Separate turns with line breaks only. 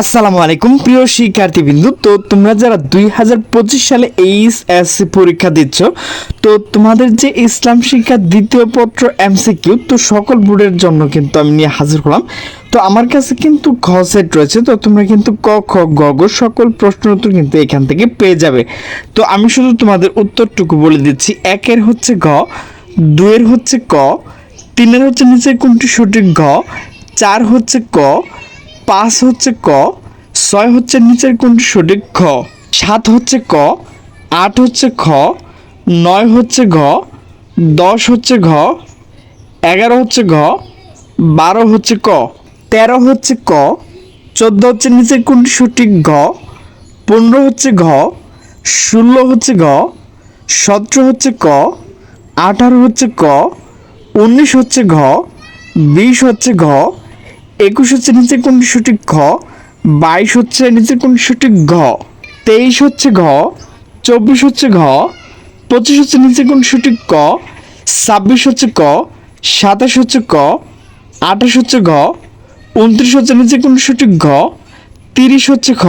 আসসালামু আলাইকুম, প্রিয় শিক্ষার্থীবৃন্দু। তো তোমরা যারা দুই হাজার পঁচিশ সালে এইচএসসি পরীক্ষা দিচ্ছ, তো তোমাদের যে ইসলাম শিক্ষা দ্বিতীয় পত্র এমসিকিউ তো সকল বোর্ডের জন্য কিন্তু আমি নিয়ে হাজির হলাম। তো আমার কাছে কিন্তু খ সেট রয়েছে, তো তোমরা কিন্তু ক, খ, গ গ সকল প্রশ্ন উত্তর কিন্তু এখান থেকে পেয়ে যাবে। তো আমি শুধু তোমাদের উত্তরটুকু বলে দিচ্ছি। একের হচ্ছে ঘ দুয়ের হচ্ছে ক, তিনের হচ্ছে নিচের কোনটি সঠিক ঘ, চার হচ্ছে ক পাঁচ হচ্ছে ক, ছয় হচ্ছে নিচের কোনটি সঠিক? খ সাত হচ্ছে ক, আট হচ্ছে খ, নয় হচ্ছে ঘ, দশ হচ্ছে ঘ, এগারো হচ্ছে ঘ, বারো হচ্ছে ক, তেরো হচ্ছে ক, চোদ্দ হচ্ছে নিচের কোনটি সঠিক? ঘ, পনেরো হচ্ছে ঘ, ষোলো হচ্ছে ঘ, সতেরো হচ্ছে ক, আঠারো হচ্ছে ক, উনিশ হচ্ছে ঘ, বিশ হচ্ছে ঘ একুশ হচ্ছে নিচের কোনটি সঠিক ঘ, বাইশ হচ্ছে নিচের কোনটি সঠিক ঘ, তেইশ হচ্ছে ঘ, চব্বিশ হচ্ছে ঘ, পঁচিশ হচ্ছে নিচের কোন সঠিক ক, ছাব্বিশ হচ্ছে ক, সাতাশ হচ্ছে ক, আঠাশ হচ্ছে ঘ, উনত্রিশ হচ্ছে নিচের কোন সঠিক ঘ, তিরিশ হচ্ছে খ